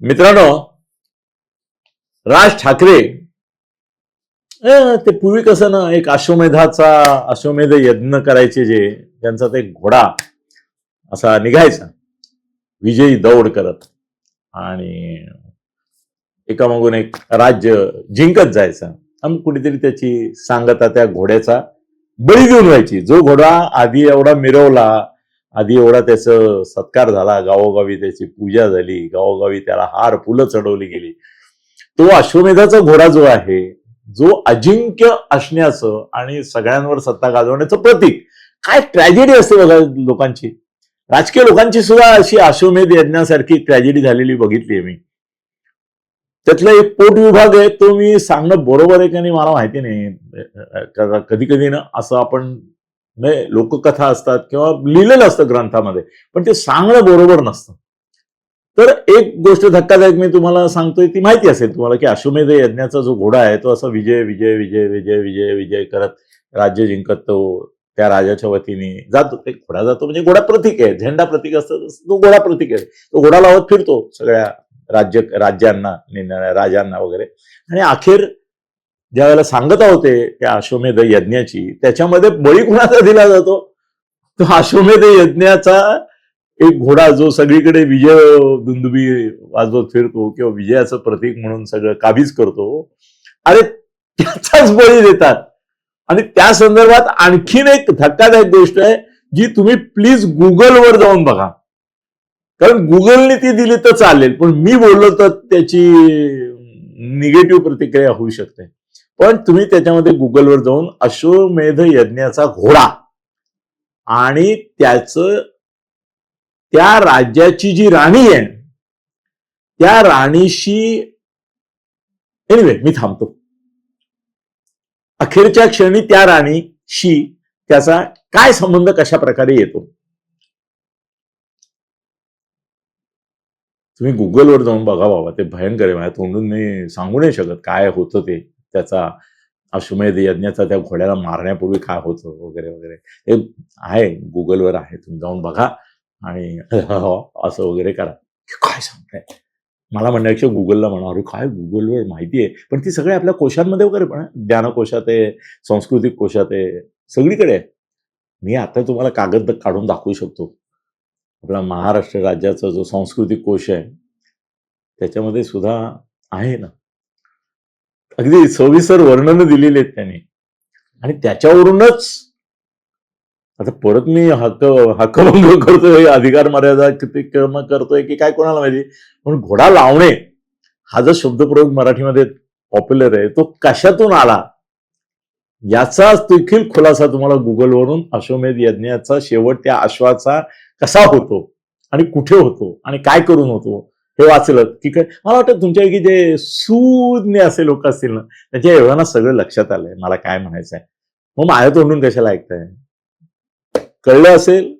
मित्रांनो राज ठाकरे ते पूर्वी कसं ना एक अश्वमेधाचा अश्वमेध यज्ञ करायचे जे त्यांचा ते घोडा असा निघायचा. विजयी दौड करत. आणि एकामागून एक राज्य जिंकत जायचं. आणि कुठेतरी त्याची सांगता त्या घोड्याचा बळी देऊन व्हायची. जो घोडा आधी एवढा मिरवला आधी एवढा त्याचं सत्कार झाला गावोगावी त्याची पूजा झाली गावोगावी त्याला हार फुलं चढवली गेली. तो अश्वमेधाचा घोडा जो आहे जो अजिंक्य असण्याचं आणि सगळ्यांवर सत्ता गाजवण्याचं प्रतीक. काय ट्रॅजेडी असते बघा लोकांची. राजकीय लोकांची सुद्धा अशी अश्वमेध यज्ञासारखी ट्रॅजेडी झालेली बघितली आहे मी. त्यातला एक पोट विभाग आहे तो मी सांगणं बरोबर आहे की नाही मला माहिती नाही. कधी कधी ना असं आपण म्हणजे लोककथा असतात किंवा लिहिलेलं असतं ग्रंथामध्ये पण ते सांगणं बरोबर नसतं. तर एक गोष्ट धक्कादायक मी तुम्हाला सांगतोय ती माहिती असेल तुम्हाला की अश्वमेध यज्ञाचा जो घोडा आहे तो असा विजय विजय विजय विजय विजय विजय करत राज्य जिंकत तो त्या राजाच्या वतीने जातो. ते घोडा जातो म्हणजे घोडा प्रतीक आहे झेंडा प्रतीक असतं तो घोडा प्रतीक आहे. तो घोडा लावत फिरतो सगळ्या राज्य राज्यांना निरनिराळ्या राजांना वगैरे. आणि अखेर ज्या वेळेला सांगत होते त्या अश्वमेध यज्ञाची त्याच्यामध्ये बळी कुणाचा दिला जातो? तो अश्वमेध यज्ञाचा एक घोडा जो सगळीकडे विजय दुंदुबी वाजवत फिरतो किंवा विजयाचं प्रतीक म्हणून सगळं काबीज करतो अरे त्याचाच बळी देतात. आणि त्या संदर्भात आणखीन एक धक्कादायक गोष्ट आहे जी तुम्ही प्लीज गुगलवर जाऊन बघा. कारण गुगलने ती दिली तर चालेल पण मी बोललो तर त्याची निगेटिव्ह प्रतिक्रिया होऊ शकते. पण तुम्ही त्याच्यामध्ये गुगलवर जाऊन अश्वमेध यज्ञाचा घोडा आणि त्याच त्या राज्याची जी राणी आहे त्या राणीशी एनिवे मी थांबतो. अखेरच्या क्षणी त्या राणीशी त्याचा काय संबंध कशा प्रकारे येतो? तुम्ही गुगलवर जाऊन बघा बाबा ते भयंकर आहे माझ्या तोंडून मी सांगू नाही शकत काय होतं ते. त्याचा अश्वमेध यज्ञाचा त्या घोड्याला मारण्यापूर्वी काय होतं वगैरे वगैरे. हे आहे गुगलवर आहे तुम्ही जाऊन बघा आणि असं वगैरे करा. काय सांगताय? मला म्हणण्यापेक्षा गुगलला म्हणा अरे काय गुगलवर माहिती आहे? पण ती सगळे आपल्या कोशांमध्ये वगैरे पण ज्ञानकोशात आहे सांस्कृतिक कोशात आहे सगळीकडे आहे. मी आता तुम्हाला कागद काढून दाखवू शकतो. आपला महाराष्ट्र राज्याचा जो सांस्कृतिक कोश आहे त्याच्यामध्ये सुद्धा आहे ना. अगदी सविस्तर वर्णनं दिलेली आहेत त्यांनी. आणि त्याच्यावरूनच आता परत मी हक्क हक्कभंग करतोय अधिकार मर्यादा किती कर्म करतोय की काय कोणाला माहिती? पण घोडा लावणे हा जो शब्दप्रयोग मराठीमध्ये पॉप्युलर आहे तो कशातून आला? याचा देखील खुलासा तुम्हाला गुगलवरून अश्वमेध यज्ञाचा शेवट त्या अश्वाचा कसा होतो? आणि कुठे होतो? आणि काय करून होतो? हे वाचलं की काय? मला वाटतं तुमच्यापैकी जे सूज्ञ असे लोक असतील ना त्याच्या एवढ्यांना सगळं लक्षात आलंय. मला काय म्हणायचं आहे मग माझ्या तोंडून कशाला ऐकताय? कळलं असेल?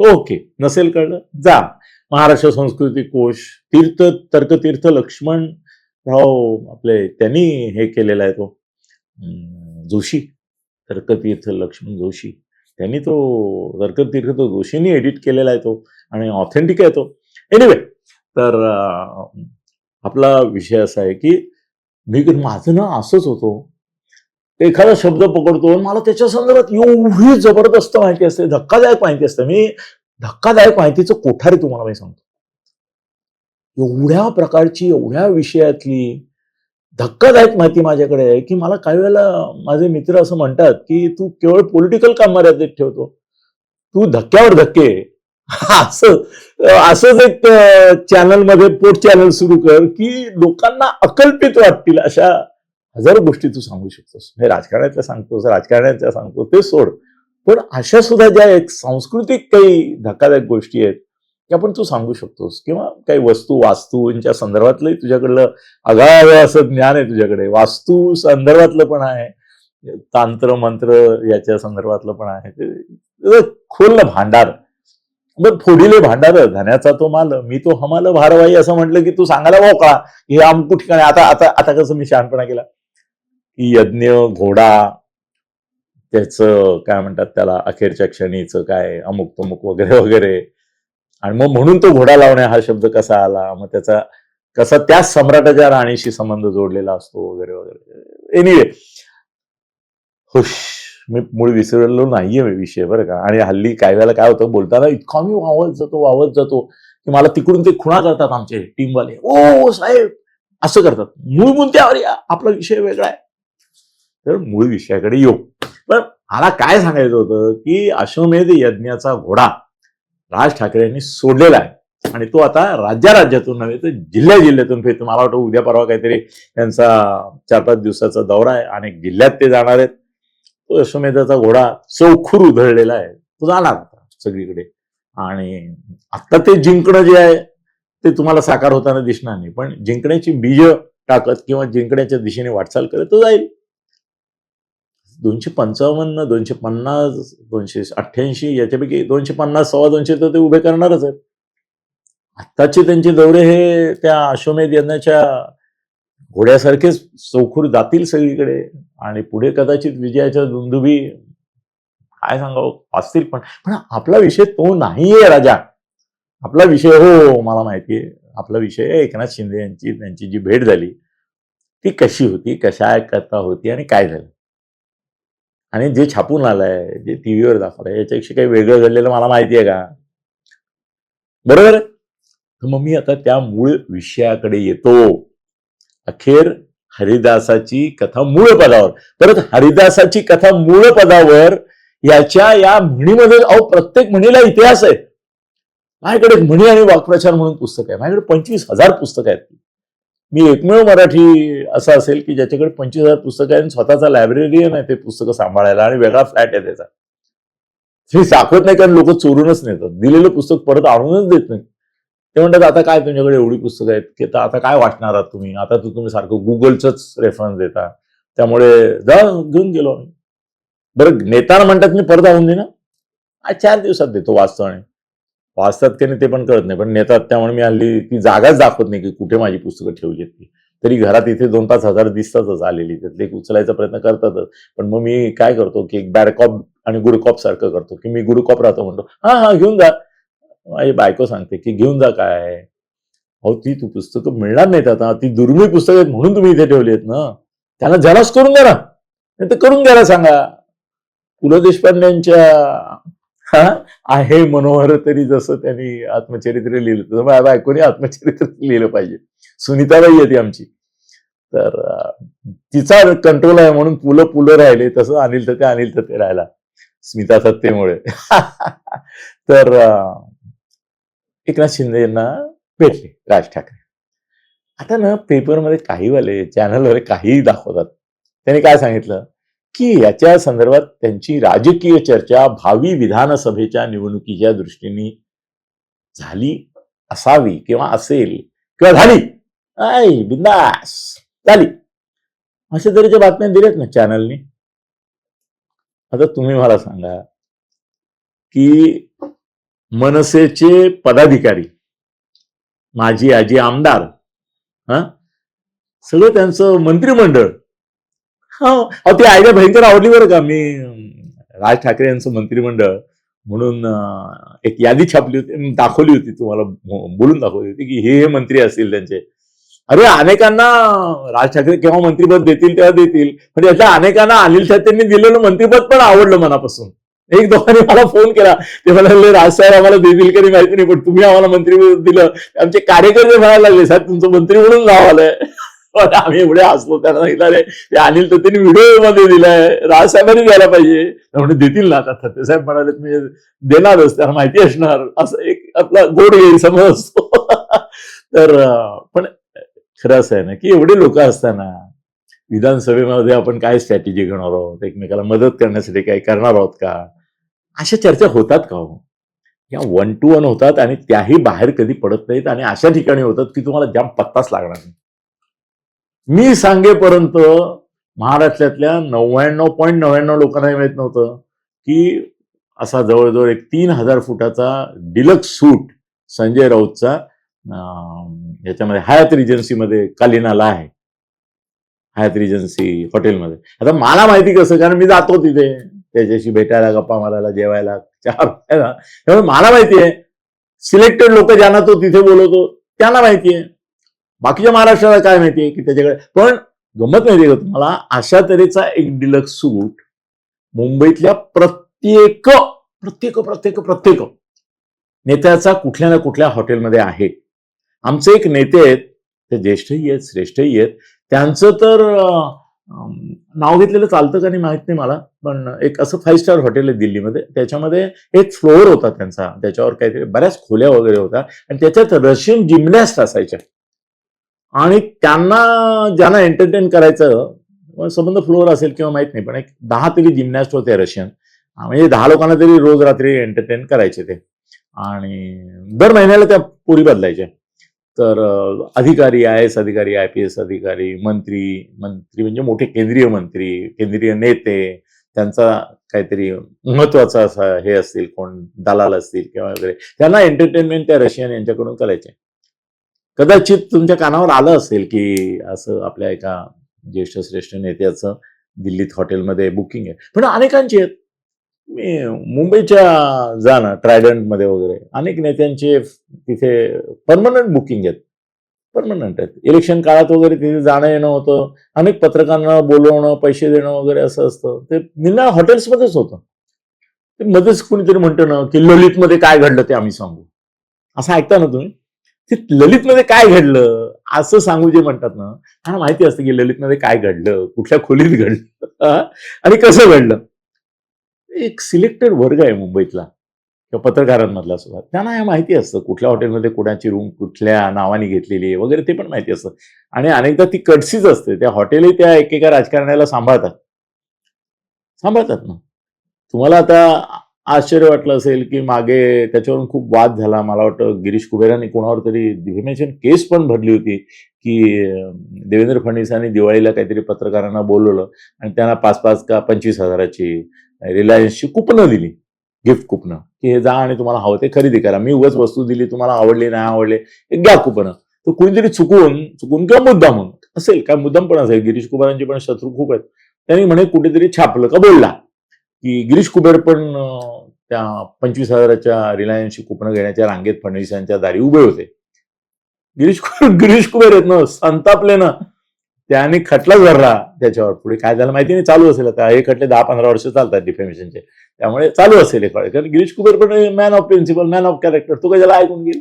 ओके. नसेल कळलं? जा. महाराष्ट्र संस्कृती कोश तीर्थ तर्कतीर्थ लक्ष्मण राव आपले त्यांनी हे केलेला आहे तो जोशी. तर्कतीर्थ लक्ष्मण जोशी. त्यांनी तो तर्कतीर्थ तो जोशींनी एडिट केलेला आहे तो आणि ऑथेंटिक आहे तो. एनिवे तर आपला विषय असा आहे की मी माझं ना असंच होतो. एखादा शब्द पकडतो आणि मला त्याच्या संदर्भात एवढी जबरदस्त माहिती असते धक्कादायक माहिती असते. मी धक्कादायक माहितीचं कोठारी तुम्हाला मी सांगतो. एवढ्या प्रकारची एवढ्या विषयातली धक्कादायक माहिती माझ्याकडे आहे की मला काही वेळेला माझे मित्र असं म्हणतात की तू केवळ पॉलिटिकल काम मर्यादित ठेवतो. तू धक्क्यावर धक्के. असं असंच एक चॅनलमध्ये पोट चॅनल सुरू कर की लोकांना अकल्पित वाटतील अशा हजारो गोष्टी तू सांगू शकतोस. हे राजकारणातल्या सांगतोस राजकारण्याच्या सांगतोस ते सोड. पण अशा सुद्धा ज्या एक सांस्कृतिक काही धक्कादायक गोष्टी आहेत त्या पण तू सांगू शकतोस. किंवा काही वस्तू वास्तूंच्या संदर्भातलंही तुझ्याकडलं अगाध असं ज्ञान आहे तुझ्याकडे. वास्तू संदर्भातलं पण आहे. तांत्र मंत्र याच्या संदर्भातलं पण आहे. ते खोल भांडार. मग फोडिले भांडार धन्याचा तो माल मी तो हमाल भारवाई असं म्हटलं की तू सांगायला हो मोकळा हे अमुक ठिकाणी आता आता आता कसं मी शहाणपणा केला? की यज्ञ घोडा त्याचं काय म्हणतात त्याला अखेरच्या क्षणीचं काय अमुक तमुक वगैरे वगैरे. आणि मग म्हणून तो घोडा लावणे हा शब्द कसा आला? मग त्याचा कसा त्याच सम्राटाच्या राणीशी संबंध जोडलेला असतो वगैरे वगैरे. एनिवे हुश. मी मूळ विसरलो नाहीये मी विषय बरं का. आणि हल्ली काय वेळेला काय होतं बोलताना इतका मी वावत जातो वावत जातो की मला तिकडून ते खुणा करतात आमचे टीमवाले. ओ साहेब असं करतात. मूळ मुद्द्यावर या आपला विषय वेगळा आहे. तर मूळ विषयाकडे येऊ. पण मला काय सांगायचं होतं की अश्वमेध यज्ञाचा घोडा राज ठाकरे यांनी सोडलेला आहे. आणि तो आता राज्या राज्यातून नव्हे तर जिल्ह्या जिल्ह्यातून फिरतो. मला वाटतं उद्या परवा काहीतरी त्यांचा चार पाच दिवसाचा दौरा आहे आणि जिल्ह्यात ते जाणार आहेत. तो अश्वमेधाचा घोडा चौखूर उधळलेला आहे. तो जाणार आता सगळीकडे. आणि आता ते जिंकणं जे आहे ते तुम्हाला साकार होताना दिसणार नाही. पण जिंकण्याची बीज टाकत किंवा जिंकण्याच्या दिशेने वाटचाल करत तो जाईल. दोनशे पंचावन्न दोनशे पन्नास दोनशे अठ्ठ्याऐंशी याच्यापैकी दोनशे पन्नास सव्वा दोनशे तर ते उभे करणारच आहेत. आत्ताचे त्यांचे दौरे हे त्या अश्वमेध यज्ञाच्या घोड्यासारखेच चौखूर जातील सगळीकडे. आणि पुढे कदाचित विजयाच्या दुंदुबी काय सांगावं? असतील पण. पण आपला विषय तो नाहीये राजा. आपला विषय हो मला माहितीये आपला विषय एकनाथ शिंदे यांची त्यांची जी भेट झाली ती कशी होती कशा करता होती आणि काय झालं? आणि जे छापून आलंय जे टीव्हीवर दाखवलंय याच्यापेक्षा काही वेगळं झालेलं मला माहिती आहे का? बरोबर? तर मग मी आता त्या मूळ विषयाकडे येतो. अखेर हरिदासाची कथा मूळ पदावर. परत हरिदासाची कथा मूळ पदावर याच्या या म्हणीमध्ये अहो प्रत्येक म्हणीला इतिहास आहे. माझ्याकडे म्हणी आणि वाक्प्रचार म्हणून पुस्तक आहे माझ्याकडे पंचवीस हजार पुस्तकं आहेत. मी एकमेव मराठी असा असेल की ज्याच्याकडे पंचवीस हजार पुस्तकं आहे आणि स्वतःचा लायब्ररीयन आहे ते पुस्तकं सांभाळायला आणि वेगळा फ्लॅट आहे त्याचा. मी दाखवत नाही कारण लोक चोरूनच नेतात. दिलेलं पुस्तक परत आणूनच देत नाही ते म्हणतात आता काय तुमच्याकडे एवढी पुस्तकं आहेत की आता काय वाचणार आहात तुम्ही? आता तर तुम्ही सारखं गुगलचंच रेफरन्स देता. त्यामुळे जा घेऊन गेलो आम्ही. बरं नेताना म्हणतात मी परत आणून दे ना आज चार दिवसात देतो वाचतो आणि वाचतात की नाही ते पण कळत नाही पण नेतात त्यामुळे मी हल्ली ती जागाच दाखवत नाही की कुठे माझी पुस्तकं ठेवली आहेत ती. तरी घरात इथे दोन पाच हजार दिसतातच आलेली त्यातले उचलायचा प्रयत्न करतातच. पण मग मी काय करतो की एक बॅड कॉप आणि गुड कॉप सारखं करतो की मी गुड कॉप राहतो म्हणतो हा हा घेऊन जा. माझी बायको सांगते की घेऊन जा काय? अहो ती तू पुस्तकं मिळणार नाहीत आता. ती दुर्मिळ पुस्तकं आहेत म्हणून तुम्ही इथे ठेवली आहेत ना. त्यांना जराच करून द्या ना. नाही तर करून द्यायला सांगा. पु ल देशपांड्यांच्या आहे मनोहर तरी जसं त्यांनी आत्मचरित्र लिहिलं तसं माझ्या बायकोनी आत्मचरित्र लिहिलं पाहिजे. सुनीताबाई आहे ती आमची. तर तिचा कंट्रोल आहे म्हणून पुलं पुलं राहिले. तसं अनिल तर ते अनिल तर ते राहिला. स्मिता सत्तेमुळे. तर एकनाथ शिंदे यांना भेटले राज ठाकरे. आता ना पेपरमध्ये काही वाले चॅनलवर काहीही दाखवतात. त्यांनी काय सांगितलं? की याच्या संदर्भात त्यांची राजकीय चर्चा भावी विधानसभेच्या निवडणुकीच्या दृष्टीने झाली असावी किंवा असेल किंवा झाली. आय बिंदास. झाली. अशा तऱ्हेच्या बातम्या दिल्यात ना चॅनलनी. आता तुम्ही मला सांगा की मनसेचे पदाधिकारी माझी आजी आमदार हा? सगळं त्यांचं मंत्रिमंडळ. हा अहो, ती आयडिया भयंकर आवडली बरं का. मी राज ठाकरे यांचं मंत्रिमंडळ म्हणून एक यादी छापली होती दाखवली होती तुम्हाला बोलून दाखवली होती की हे हे मंत्री असतील त्यांचे. अरे अनेकांना राज ठाकरे केव्हा मंत्रीपद देतील तेव्हा देतील. पण यातल्या अनेकांना अनिल ठाकरेंनी दिलेलं मंत्रीपद पण आवडलं मनापासून. एक दोघांनी मला फोन केला. ते म्हणाले राजसाहेब आम्हाला देतील कधी माहिती नाही पण तुम्ही आम्हाला मंत्री दिलं. आमचे कार्यकर्ते म्हणायला लागले साहेब तुमचं मंत्री म्हणून नाव आलंय. आम्ही एवढे हसलो त्यांना सांगितलं ते अनिल त्यांनी व्हिडिओमध्ये दिलाय राजसाहेबांनी द्यायला पाहिजे. म्हणजे देतील ना आता. साहेब म्हणाले म्हणजे देणारच त्यांना माहिती असणार. असं एक आपला गोड गैरसमज असतो. तर पण खरं असं आहे ना की एवढे लोक असताना विधानसभेमध्ये आपण काय स्ट्रॅटेजी घेणार आहोत? एकमेकाला मदत करण्यासाठी काही करणार आहोत का? अशा चर्चा होतात का हो? या वन टू वन होतात आणि त्याही बाहेर कधी पडत नाहीत आणि अशा ठिकाणी होतात की तुम्हाला जाम पत्ताच लागणार नाही. मी सांगेपर्यंत महाराष्ट्रातल्या नव्याण्णव पॉईंट नव्याण्णव लोकांना माहीत नव्हतं की असा जवळजवळ एक तीन हजार फुटाचा डिलक्स सूट संजय राऊतचा याच्यामध्ये हयात रिजन्सीमध्ये कालिनाला आहे. हयात रिजन्सी हॉटेलमध्ये आता मला माहिती कसं कारण मी जातो तिथे. त्याच्याशी भेटायला गप्पा मारायला जेवायला चहा प्यायला. त्यामुळे मला माहिती आहे सिलेक्टेड लोक ज्यांना तो तिथे बोलवतो त्यांना माहिती आहे बाकीच्या महाराष्ट्राला काय माहितीये की त्याच्याकडे पण गमत माहितीये का तुम्हाला? अशा तऱ्हेचा एक डिलक्स सूट मुंबईतल्या प्रत्येक प्रत्येक प्रत्येक प्रत्येक नेत्याचा कुठल्या ना कुठल्या हॉटेलमध्ये आहे. आमचे एक नेते आहेत ते ज्येष्ठही आहेत श्रेष्ठही आहेत. त्यांचं तर नाव घेतलेलं चालतं का नाही माहीत नाही मला पण एक असं फाईव्ह स्टार हॉटेल आहे दिल्लीमध्ये. त्याच्यामध्ये एक फ्लोअर होता त्यांचा. त्याच्यावर काहीतरी बऱ्याच खोल्या वगैरे होत्या आणि त्याच्यात रशियन जिमनॅस्ट असायच्या. आणि त्यांना ज्यांना एंटरटेन करायचं संबंध फ्लोअर असेल किंवा माहीत नाही पण एक दहा तरी जिमनॅस्ट होते रशियन म्हणजे दहा लोकांना तरी रोज रात्री एंटरटेन करायचे ते. आणि दर महिन्याला त्या पुरी बदलायच्या. तर अधिकारी आय एस अधिकारी आय पी एस अधिकारी मंत्री मंत्री म्हणजे मोठे केंद्रीय मंत्री केंद्रीय नेते त्यांचा काहीतरी महत्त्वाचा असा हे असतील कोण दलाल असतील किंवा वगैरे त्यांना एंटरटेनमेंट त्या रशियन यांच्याकडून करायचे. कदाचित तुमच्या कानावर आलं असेल की असं आपल्या एका ज्येष्ठ श्रेष्ठ नेत्याचं दिल्लीत हॉटेलमध्ये बुकिंग आहे. पण अनेकांची आहेत. मी मुंबईच्या जा ना ट्रायडंटमध्ये वगैरे. अनेक नेत्यांचे तिथे परमनंट बुकिंग आहेत. परमनंट आहेत. इलेक्शन काळात वगैरे तिथे जाणं येणं होतं. अनेक पत्रकारांना बोलवणं पैसे देणं वगैरे असं असतं. ते निना हॉटेल्समध्येच होतं. ते मध्येच कुणीतरी म्हणतं ना की ललितमध्ये काय घडलं ते आम्ही सांगू. असं ऐकता ना तुम्ही? ते ललितमध्ये काय घडलं? असं सांगू जे म्हणतात ना त्यांना माहिती असतं की ललितमध्ये काय घडलं? कुठल्या खोलीत घडलं? आणि कसं घडलं? एक सिलेक्टेड वर्ग आहे मुंबईतला किंवा पत्रकारांमधला सुद्धा. त्यांना हे माहिती असतं कुठल्या हॉटेलमध्ये कोणाची रूम कुठल्या नावाने घेतलेली आहे वगैरे ते पण माहिती असतं. आणि अनेकदा ती कटसीच असते त्या हॉटेलही त्या एकेका राजकारण्याला सांभाळतात. सांभाळतात ना. तुम्हाला आता आश्चर्य वाटलं असेल की मागे त्याच्यावरून खूप वाद झाला. मला वाटतं गिरीश कुबेरांनी कोणावर तरी डिफेमेशन केस पण भरली होती की देवेंद्र फडणवीसांनी दिवाळीला काहीतरी पत्रकारांना बोलवलं आणि त्यांना पाच पाच का पंचवीस हजाराची रिलायन्सची कुपनं दिली. गिफ्ट कुपनं. की हे जा आणि तुम्हाला हवं ते खरेदी करा. मी उगाच वस्तू दिली तुम्हाला आवडली नाही आवडले एक घ्या कुपनं. तर कुणीतरी चुकून चुकून किंवा मुद्दाम म्हणून असेल काय मुद्दाम पण असेल गिरीश कुबेरांचे पण शत्रू खूप आहेत. त्यांनी म्हणे कुठेतरी छापलं का बोलला? की गिरीश कुबेर पण त्या पंचवीस हजाराच्या रिलायन्सची कुपनं घेण्याच्या रांगेत फडणवीसांच्या दारी उभे होते. गिरीश कुबेर गिरीश कुबेर आहेत ना संतापले ना. त्याने खटला भरला त्याच्यावर. पुढे काय झालं माहिती नाही चालू असेल आता. हे खटले दहा पंधरा वर्ष चालतात डिफेमेशनचे त्यामुळे चालू असेल हे खटले. कारण गिरीश कुबेर पण man of principle man of character तो कशाला ऐकून घेईल?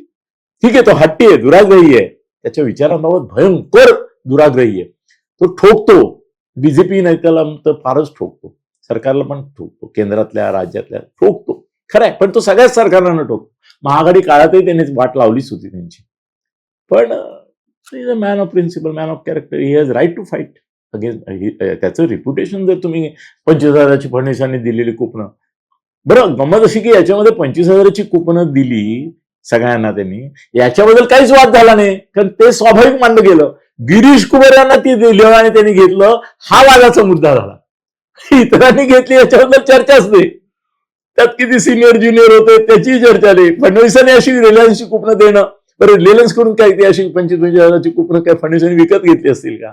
ठीक आहे तो हट्टी आहे दुराग्रही आहे. त्याच्या विचारांबाबत भयंकर दुराग्रही आहे. तो ठोकतो. बीजेपी नाही त्याला तर फारच ठोकतो. सरकारला पण ठोकतो. केंद्रातल्या राज्यातल्या ठोकतो. खरंय आहे पण तो सगळ्याच सरकारला ठोकतो. महाआघाडी काळातही त्यांनी वाट लावलीच होती त्यांची. पण is a man of principle man of character he has right to fight against त्याचं रिप्युटेशन जर तुम्ही पंचवीस हजाराची फडणवीसांनी दिलेली कुपनं बरं गमत अशी की याच्यामध्ये पंचवीस हजाराची कुपनं दिली सगळ्यांना त्यांनी याच्याबद्दल काहीच वाद झाला नाही. कारण ते स्वाभाविक मानलं गेलं. गिरीश कुमार यांना ती दिलं आणि त्यांनी घेतलं हा वादाचा मुद्दा झाला. इतरांनी घेतली याच्याबद्दल चर्चाच नाही. त्यात किती सिनियर ज्युनियर होते त्याची चर्चा नाही. फडणवीसांनी अशी रिलायन्सची कुपनं देणं बरं रिलायन्सकडून काय ती अशी पंचवीस पंचवीस हजाराची कुपनं काय फडणवीसांनी विकत घेतली असतील का?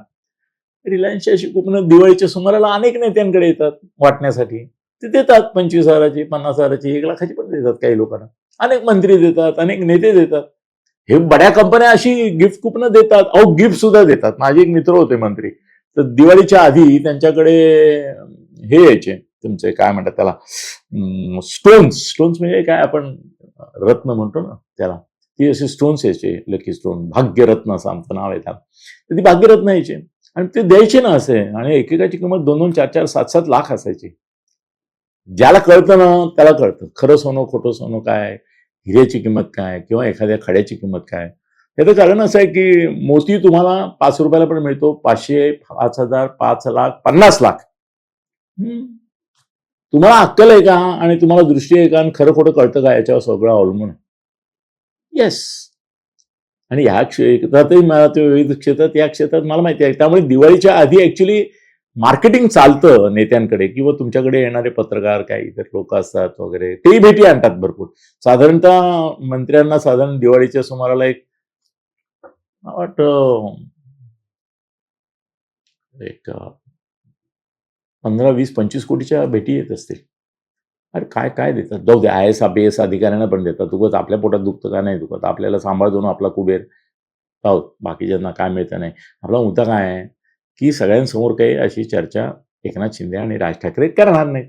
रिलायन्सची अशी कुपनं दिवाळीच्या सुमाराला अनेक नेत्यांकडे येतात वाटण्यासाठी. ते देतात पंचवीस हजाराची पन्नास हजाराची एक लाखाची पण देतात काही लोकांना. अनेक मंत्री देतात अनेक नेते देतात. हे बड्या कंपन्या अशी गिफ्ट कुपनं देतात अहो गिफ्ट सुद्धा देतात. माझे एक मित्र होते मंत्री. तर दिवाळीच्या आधी त्यांच्याकडे हे यायचे तुमचे काय म्हणतात त्याला स्टोन्स स्टोन्स म्हणजे काय आपण रत्न म्हणतो ना त्याला. ती असे स्टोन्स यायचे लकी स्टोन भाग्यरत्न असं आमचं नाव आहे त्याला तर ती भाग्यरत्न यायचे. आणि ते द्यायचे ना असे आणि एकेकाची किंमत दोन दोन चार चार सात सात लाख असायची. ज्याला कळतं ना त्याला कळतं. खरं सोनं खोटं सोनं काय? हिऱ्याची किंमत काय? किंवा एखाद्या खड्याची किंमत काय? याचं कारण असं आहे की मोती तुम्हाला पाच रुपयाला पण मिळतो पाचशे पाच हजार पाच लाख पन्नास लाख. हम्म. तुम्हाला अक्कल आहे का? आणि तुम्हाला दृष्टी आहे का? आणि खरं खोटं कळतं का? याच्यावर सगळं अवलंबून येस आणि ह्या क्षेत्रातही मला ते विविध क्षेत्रात या क्षेत्रात मला माहिती आहे. त्यामुळे दिवाळीच्या आधी ऍक्च्युली मार्केटिंग चालतं नेत्यांकडे किंवा तुमच्याकडे येणारे पत्रकार काही इतर लोक असतात वगैरे तेही भेटी आणतात भरपूर. साधारणतः मंत्र्यांना साधारण दिवाळीच्या सुमाराला एक वाटतं एक पंधरा वीस पंचवीस कोटीच्या भेटी येत असतील. अरे काय काय देतात? जाऊ दे आय एस बी एस अधिकाऱ्यांना पण देतात. उगाच आपल्या पोटात दुखतं का नाही दुखत? आपल्याला सांभाळतो ना आपला कुबेर. आहोत बाकीच्यांना काय मिळतं नाही. आपला मुद्दा काय आहे? की सगळ्यांसमोर काही अशी चर्चा एकनाथ शिंदे आणि राज ठाकरे करणार नाहीत.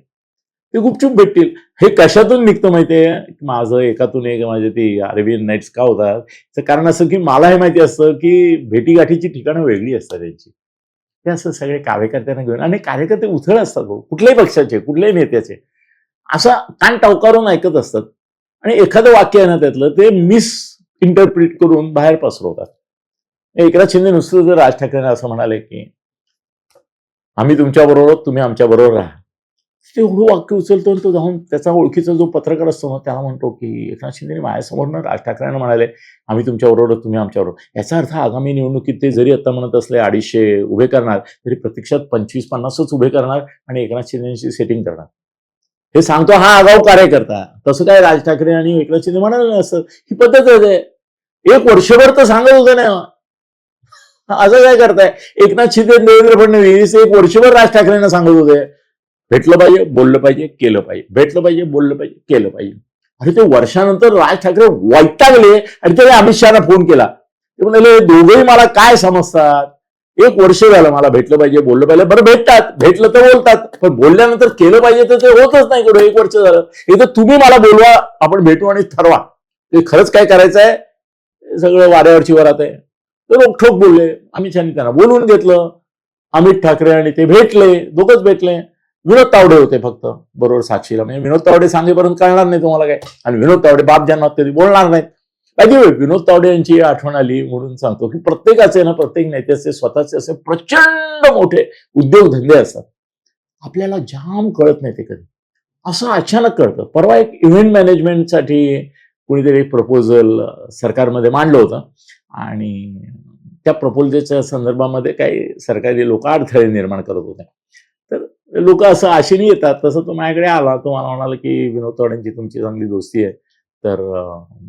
ते गुपचूप भेटतील. हे कशातून निघतं माहितीये माझं एकातून एक माझे ती अरेबियन नाईट्स का होतात? तर कारण असं की मला हे माहिती असतं की भेटीगाठीची ठिकाणं वेगळी असतात त्यांची. ते असं सगळे कार्यकर्त्यांना घेऊन आणि कार्यकर्ते उथळ असतात कुठल्याही पक्षाचे कुठल्याही नेत्याचे. असा कान टावकारून ऐकत असतात. आणि एखादं वाक्य आहे ना त्यातलं ते मिस इंटरप्रिट करून बाहेर पसरवतात. एकनाथ शिंदे नुसतं जर राज ठाकरेंना असं म्हणाले की आम्ही तुमच्या बरोबर तुम्ही आमच्या बरोबर राहा. ते वाक्य उचलतो आणि तो जाऊन त्याचा ओळखीचा जो पत्रकार असतो ना त्याला म्हणतो की एकनाथ शिंदे माझ्यासमोर राज ठाकरेंना म्हणाले आम्ही तुमच्याबरोबर तुम्ही आमच्याबरोबर याचा अर्थ आगामी निवडणुकीत ते जरी आता म्हणत असले अडीचशे उभे करणार तरी प्रत्यक्षात पंचवीस पन्नासच उभे करणार आणि एकनाथ शिंदेची सेटिंग करणार. हे सांगतो हा आगाऊ कार्यकर्ता. तसं काय राज ठाकरे आणि एकनाथ शिंदे म्हणाले नाही ही पद्धतच आहे. एक वर्षभर तर सांगत होतं ना. असं काय करताय? एकनाथ शिंदे देवेंद्र फडणवीस एक वर्षभर राज ठाकरेंना सांगत होते. भेटलं पाहिजे बोललं पाहिजे केलं पाहिजे. भेटलं पाहिजे बोललं पाहिजे केलं पाहिजे. अरे ते वर्षानंतर राज ठाकरे वैतागले आणि त्याने अमित शहाला फोन केला. ते म्हणाले दोघंही मला काय समजतात? एक वर्ष झालं मला भेटलं पाहिजे बोललं पाहिजे. बरं भेटतात. भेटलं तर बोलतात. पण बोलल्यानंतर केलं पाहिजे तर ते होतच नाही कुठं. एक वर्ष झालं. हे तर तुम्ही मला बोलवा आपण भेटू आणि ठरवा. ते खरंच काय करायचं आहे सगळं वाऱ्यावरची वरात आहे. तर रोखोक बोलले अमित शहानी त्यांना बोलवून घेतलं. अमित ठाकरे आणि ते भेटले. दोघंच भेटले. विनोद तावडे होते फक्त. बरोबर साक्षीला. म्हणजे विनोद तावडे सांगेपर्यंत कळणार नाही तुम्हाला काय. आणि विनोद तावडे बाप ज्यांना कधी बोलणार नाहीत. पाहिजे विनोद तावडे यांची आठवण आली म्हणून सांगतो की प्रत्येकाचे ना प्रत्येक नेत्याचे स्वतःचे असे प्रचंड मोठे उद्योगधंदे असतात. आपल्याला जाम कळत नाही ते कधी. असं अचानक कळतं. परवा एक इव्हेंट मॅनेजमेंटसाठी कुणीतरी एक प्रपोजल सरकारमध्ये मांडलं होतं. आणि त्या प्रपोजलच्या संदर्भामध्ये काही सरकारी लोक अडथळे निर्माण करत होते. तर लोक असं आशेने येतात. तसं तो माझ्याकडे आला. तो मला म्हणाला की विनोद तावडेंची तुमची चांगली दोस्ती आहे. तर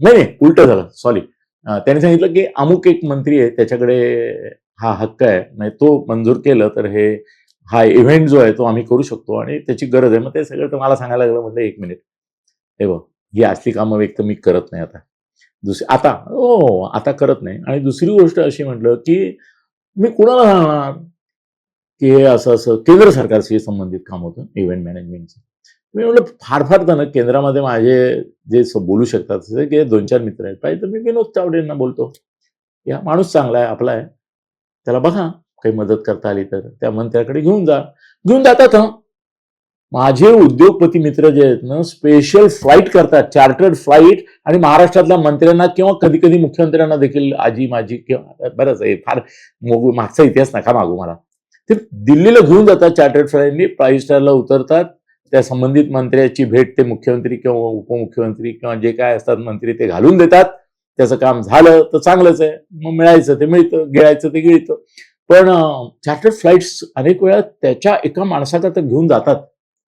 नाही नाही उलट झालं सॉरी त्यांनी सांगितलं की अमुक एक मंत्री आहे त्याच्याकडे हा हक्क आहे. म्हणजे तो मंजूर केलं तर हे हा इव्हेंट जो आहे तो आम्ही करू शकतो आणि त्याची गरज आहे. मग ते सगळं तर मला सांगायला लागलं म्हटलं एक मिनिट हे बघ ही असली कामं व्यक्त मी करत नाही आता. दुसरी आता हो आता करत नाही. आणि दुसरी गोष्ट अशी म्हटलं की मी कुणाला सांगणार की हे असं असं केंद्र सरकारशी संबंधित काम होतं इव्हेंट मॅनेजमेंटचं मी म्हटलं फार फार जण केंद्रामध्ये माझे जे बोलू शकतात तसे की दोन चार मित्र आहेत. पाहिजे तर मी विनोद चावडेंना बोलतो. या माणूस चांगला आहे आपला आहे. त्याला बघा काही मदत करता आली तर. त्या मंत्र्याकडे घेऊन जा. घेऊन जातात हं. माझे उद्योगपती मित्र जे आहेत ना स्पेशल फ्लाईट करतात चार्टर्ड फ्लाईट आणि महाराष्ट्रातल्या मंत्र्यांना किंवा कधी कधी मुख्यमंत्र्यांना देखील आजी माझी किंवा बरंच आहे फार मागचा इतिहास नका मागू मला. ते दिल्लीला घेऊन जातात चार्टर्ड फ्लाईटनी फाईव्ह स्टारला उतरतात. त्या संबंधित मंत्र्याची भेट ते मुख्यमंत्री किंवा उपमुख्यमंत्री किंवा जे काय असतात मंत्री ते घालून देतात. त्याचं काम झालं तर चांगलंच आहे. मग मिळायचं ते मिळतं गिळायचं ते गिळतं. पण चार्टर्ड फ्लाईट्स अनेक वेळा त्याच्या एका माणसाकरता घेऊन जातात.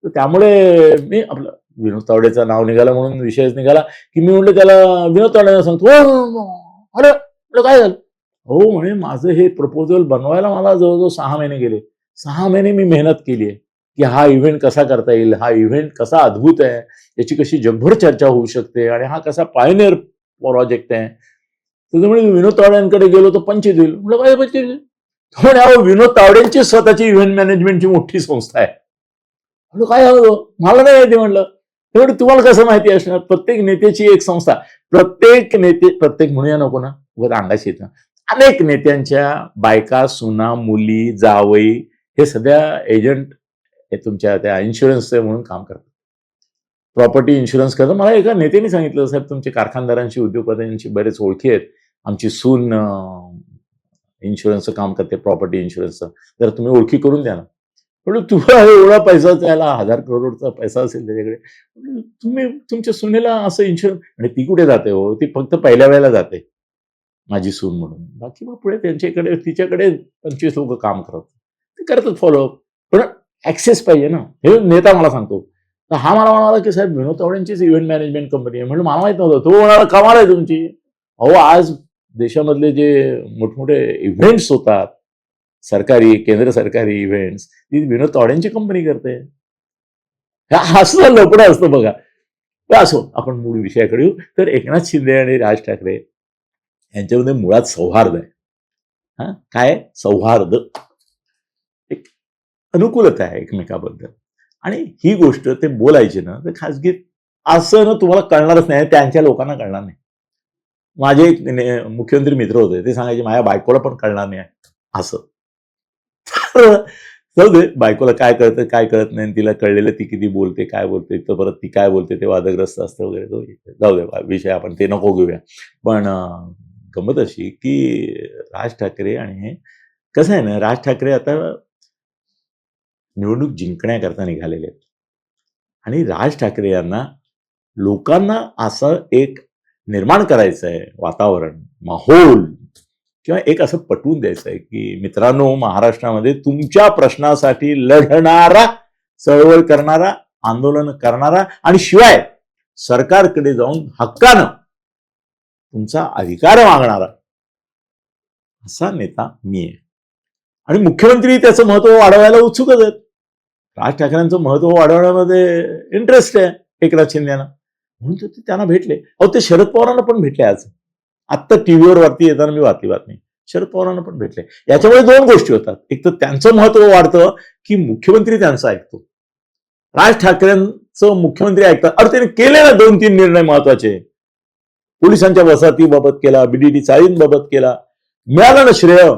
तर त्यामुळे मी आपलं विनोद तावडेचं नाव निघालं म्हणून विषयच निघाला की मी म्हटलं त्याला विनोद तावडेला सांगतो अरे म्हटलं काय झालं? हो म्हणे माझं हे प्रपोजल बनवायला मला जवळजवळ सहा महिने गेले. सहा महिने मी मेहनत केली आहे की हा इव्हेंट कसा करता येईल हा इव्हेंट कसा अद्भुत आहे याची कशी जगभर चर्चा होऊ शकते आणि हा कसा पायनियर प्रोजेक्ट आहे. त्याच्यामुळे म्हणे विनोद तावड्यांकडे गेलो तर पंचवीस होईल. म्हटलं काय पंचवीस देईल तो म्हणे अहो विनोद तावड्यांची स्वतःची इव्हेंट मॅनेजमेंटची मोठी संस्था आहे. म्हणलं काय हवं? मला नाही माहिती. म्हटलं तेवढं तुम्हाला कसं माहिती असणार? प्रत्येक नेत्याची एक संस्था. प्रत्येक नेते प्रत्येक म्हणूया नको ना उगाच अंगाशी येतं अनेक नेत्यांच्या बायका सुना मुली जावई हे सध्या एजंट हे तुमच्या त्या इन्शुरन्सचे म्हणून काम करतात. प्रॉपर्टी इन्शुरन्स करतात. मला एका नेत्याने सांगितलं साहेब तुमचे कारखानदारांशी उद्योगपत्यांची बरेच ओळखी आहेत. आमची सून इन्शुरन्सचं काम करते प्रॉपर्टी इन्शुरन्सचं जर तुम्ही ओळखी करून द्या ना. म्हणजे तुम्हाला एवढा पैसा त्याला हजार करोडचा पैसा असेल त्याच्याकडे. तुम्ही तुमच्या सुनेला असं इन्शुरन्स आणि ती कुठे जाते हो? ती फक्त पहिल्या वेळेला जाते. माझी सून म्हणून. बाकी मग पुढे त्यांच्याकडे तिच्याकडे पंचवीस लोक काम करतात. ते करतात फॉलोअप पण ऍक्सेस पाहिजे ना. हे नेता मला सांगतो. तर हा मला म्हणाला की साहेब विनोद तावडेंचीच इव्हेंट मॅनेजमेंट कंपनी आहे. म्हणून मला माहीत नव्हतं. तो म्हणाला कमाल आहे तुमची. अहो आज देशामधले जे मोठमोठे इव्हेंट्स होतात सरकारी केंद्र सरकारी इव्हेंट्स ती विनोद तावडेंची कंपनी करते. हा असं लपडं असतं बघा. असो आपण मूळ विषयाकडे येऊ. तर एकनाथ शिंदे आणि राज ठाकरे यांच्यामध्ये मुळात सौहार्द आहे. हा काय? सौहार्द. अनुकूलता आहे एकमेकाबद्दल. आणि ही गोष्ट ते बोलायचे ना तर खासगी असं ना तुम्हाला कळणारच नाही त्यांच्या लोकांना कळणार नाही. माझे एक मुख्यमंत्री मित्र होते ते सांगायचे माझ्या बायकोला पण कळणार नाही असं. तर जाऊ दे बायकोला काय कळतं काय कळत नाही तिला कळलेलं ती किती बोलते काय बोलते तर परत ती काय बोलते ते वादग्रस्त असतं वगैरे तो जाऊ दे बा, विषय आपण ते नको घेऊया. पण गंमत अशी की राज ठाकरे आणि हे कसं आहे ना राज ठाकरे आता निवडणूक जिंकण्याकरता निघालेले आहेत. आणि राज ठाकरे यांना लोकांना असं एक निर्माण करायचं आहे वातावरण माहोल किंवा एक असं पटवून द्यायचं आहे की मित्रांनो महाराष्ट्रामध्ये तुमच्या प्रश्नासाठी लढणारा चळवळ करणारा आंदोलन करणारा आणि शिवाय सरकारकडे जाऊन हक्कानं तुमचा अधिकार मागणारा असा नेता मी आहे. आणि मुख्यमंत्री त्याचं महत्त्व वाढवायला उत्सुकच आहेत. राज ठाकरेंचं महत्त्व वाढवण्यामध्ये इंटरेस्ट आहे एकनाथ शिंदेना. म्हणून ते त्यांना भेटले. अहो ते शरद पवारांना पण भेटले आज. आत्ता टीव्हीवर वरती येताना मी वाचली बातमी. शरद पवारांना पण भेटले. याच्यामुळे दोन गोष्टी होतात. एक तर त्यांचं महत्त्व वाढतं की मुख्यमंत्री त्यांचं ऐकतो. राज ठाकरेंचं मुख्यमंत्री ऐकतात. अरे त्यांनी केले ना दोन तीन निर्णय महत्त्वाचे पोलिसांच्या वसाहतीबाबत केला बीडीडी चाळींबाबत केला. मिळालं ना श्रेय.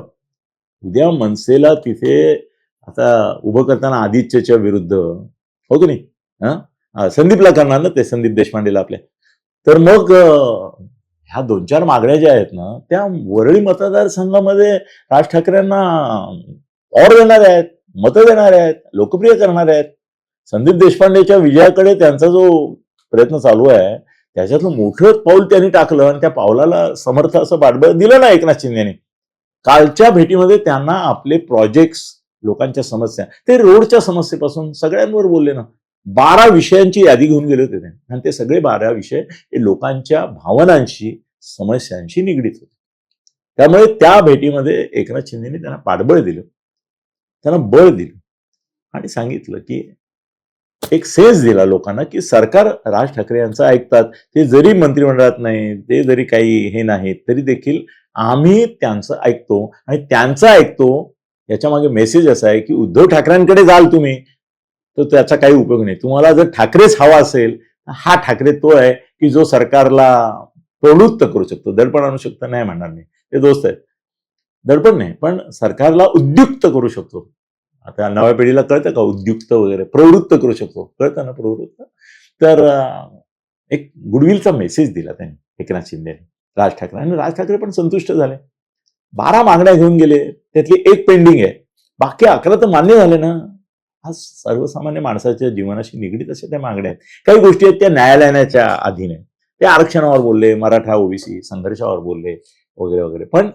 उद्या मनसेला तिथे आता उभं करताना आदित्यच्या विरुद्ध हो की नाही? हां? संदीपला करणार ना ते संदीप देशपांडेला आपल्या. तर मग ह्या दोन चार मागण्या ज्या आहेत ना त्या वरळी मतदारसंघामध्ये राज ठाकरेंना और देणाऱ्या आहेत मतं देणाऱ्या आहेत लोकप्रिय करणाऱ्या आहेत. संदीप देशपांडेच्या विजयाकडे त्यांचा जो प्रयत्न चालू आहे त्याच्यातलं मोठं पाऊल त्यांनी टाकलं आणि त्या पावलाला समर्थ असं बाटबळ दिलं ना एकनाथ शिंदेने. कालच्या भेटीमध्ये त्यांना आपले प्रोजेक्ट्स लोकांच्या समस्या. ते रोडच्या समस्येपासून सगळ्यांवर बोलले ना. बारा विषयांची यादी घेऊन गेले होते ते. आणि ते सगळे बारा विषय हे लोकांच्या भावनांशी समस्यांशी निगडीत होते. त्यामुळे त्या भेटीमध्ये एकनाथ शिंदेने त्यांना पाठबळ दिलं. त्यांना बळ दिलं. आणि सांगितलं की एक सेन्स दिला लोकांना की सरकार राज ठाकरे यांचं ऐकतात. ते जरी मंत्रिमंडळात नाही ते जरी काही हे नाहीत तरी देखील आम्ही त्यांचं ऐकतो. आणि त्यांचं ऐकतो याच्या मागे मेसेज असा आहे की उद्धव ठाकरेंकडे जाल तुम्ही तर त्याचा काही उपयोग नाही. तुम्हाला जर ठाकरेच हवा असेल हा ठाकरे तो आहे की जो सरकारला प्रवृत्त करू शकतो. दडपण आणू शकतो नाही म्हणणार नाही. ते दोस्त आहेत. दडपण नाही पण सरकारला उद्युक्त करू शकतो. आता नव्या पिढीला कळतं का उद्युक्त वगैरे? प्रवृत्त करू शकतो. कळतं ना प्रवृत्त? तर एक गुडविलचा मेसेज दिला त्यांनी एकनाथ शिंदे राज ठाकरे. आणि राज ठाकरे पण संतुष्ट झाले. बारा मागण्या घेऊन गेले त्यातली एक पेंडिंग आहे. बाकी अकरा तर मान्य झाले ना. आज सर्वसामान्य माणसाच्या जीवनाशी निगडीत अशा त्या मागण्या आहेत. काही गोष्टी आहेत त्या न्यायालयाच्या अधीन आहेत. ते आरक्षणावर बोलले मराठा ओबीसी संघर्षावर बोलले वगैरे वगैरे. पण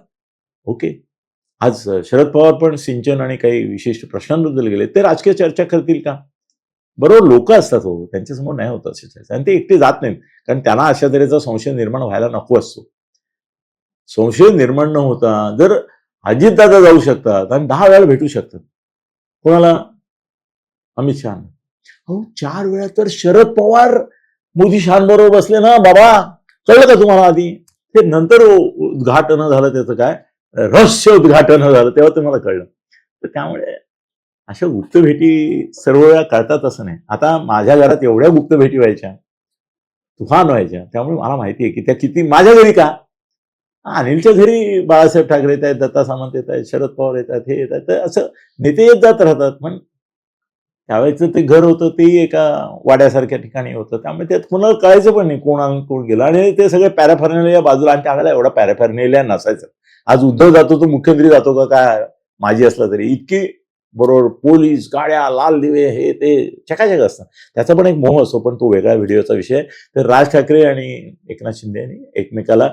ओके. आज शरद पवार पण सिंचन आणि काही विशिष्ट प्रश्नांबद्दल गेले. ते राजकीय चर्चा करतील का? बरोबर लोक असतात हो. त्यांच्यासमोर नाही होत अशी चर्चा. आणि ते एकटे जात नाहीत. कारण त्यांना अशा तऱ्हेचा संशय निर्माण व्हायला नको असतो. संशय निर्माण न होता जर अजितदादा जाऊ शकतात आणि दहा वेळा भेटू शकतात कोणाला? अमित शहा. अहो चार वेळा तर शरद पवार मोदी शहाबरोबर बसले ना बाबा. कळलं का तुम्हाला आधी? ते नंतर उद्घाटन झालं त्याचं काय? रहस्य उद्घाटन झालं तेव्हा तुम्हाला कळलं. तर त्यामुळे अशा गुप्त भेटी सर्व वेळा कळतात असं नाही. आता माझ्या घरात एवढ्या गुप्त भेटी व्हायच्या तुफान व्हायच्या त्यामुळे मला माहिती आहे की त्या किती माझ्या घरी का? अनिलच्या घरी बाळासाहेब ठाकरे येत आहेत दत्ता सामंत येत आहेत शरद पवार येतात हे येतात तर असं नेते येत जात राहतात. पण त्यावेळेचं ते घर होतं ते एका वाड्यासारख्या ठिकाणी होतं. त्यामुळे त्यात कुणाला कळायचं पण नाही कोण आणून कोण गेलं. आणि ते सगळे पॅराफर्नेलिया बाजूला आणि त्यावेळेला एवढा पॅराफर्नेलिया नसायचं. आज उद्धव जातो तो मुख्यमंत्री जातो का काय? माझी असला तरी. इतकी बरोबर पोलीस गाड्या लाल दिवे हे ते चकाचक असतात त्याचा पण एक मोह असतो पण तो वेगळा व्हिडिओचा विषय तर राज ठाकरे आणि एकनाथ शिंदे यांनी एकमेकाला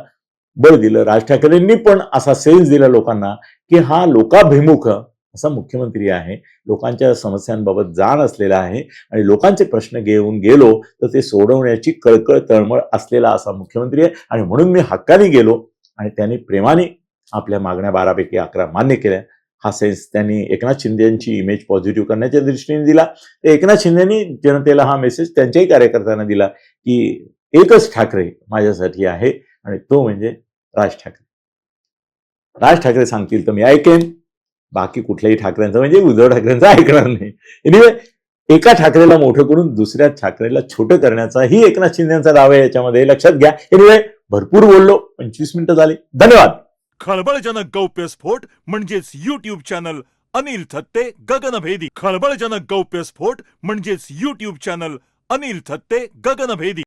बळ दिलं. राज ठाकरेंनी पण असा सेन्स दिला लोकांना की हा लोकाभिमुख असा मुख्यमंत्री आहे. लोकांच्या समस्यांबाबत जाण असलेला आहे आणि लोकांचे प्रश्न घेऊन गेलो तर ते सोडवण्याची कळकळ तळमळ असलेला असा मुख्यमंत्री आहे. आणि म्हणून मी हक्काने गेलो आणि त्यांनी प्रेमाने आपल्या मागण्या बारापैकी अकरा मान्य केल्या. हा सेन्स त्यांनी एकनाथ शिंदे यांची इमेज पॉझिटिव्ह करण्याच्या दृष्टीने दिला. एकनाथ शिंदेनी जनतेला हा मेसेज त्यांच्याही कार्यकर्त्यांना दिला की एकच ठाकरे माझ्यासाठी आहे आणि तो म्हणजे राज ठाकरे. राज ठाकरे सांगतील तर मी ऐकेन. बाकी कुठल्याही ठाकरेंचं म्हणजे उद्धव ठाकरेंचं ऐकणार नाही. एनिवे एका ठाकरेला मोठं करून दुसऱ्या ठाकरेला छोटं करण्याचा ही एकनाथ शिंदेचा दावा आहे याच्यामध्ये. लक्षात घ्या. एनिवे भरपूर बोललो. पंचवीस मिनिटं झाली. धन्यवाद. खळबळजनक गौप्यस्फोट म्हणजेच युट्यूब चॅनल अनिल थत्ते गगनभेदी. खळबळजनक गौप्यस्फोट म्हणजेच युट्यूब चॅनल अनिल थत्ते गगनभेदी.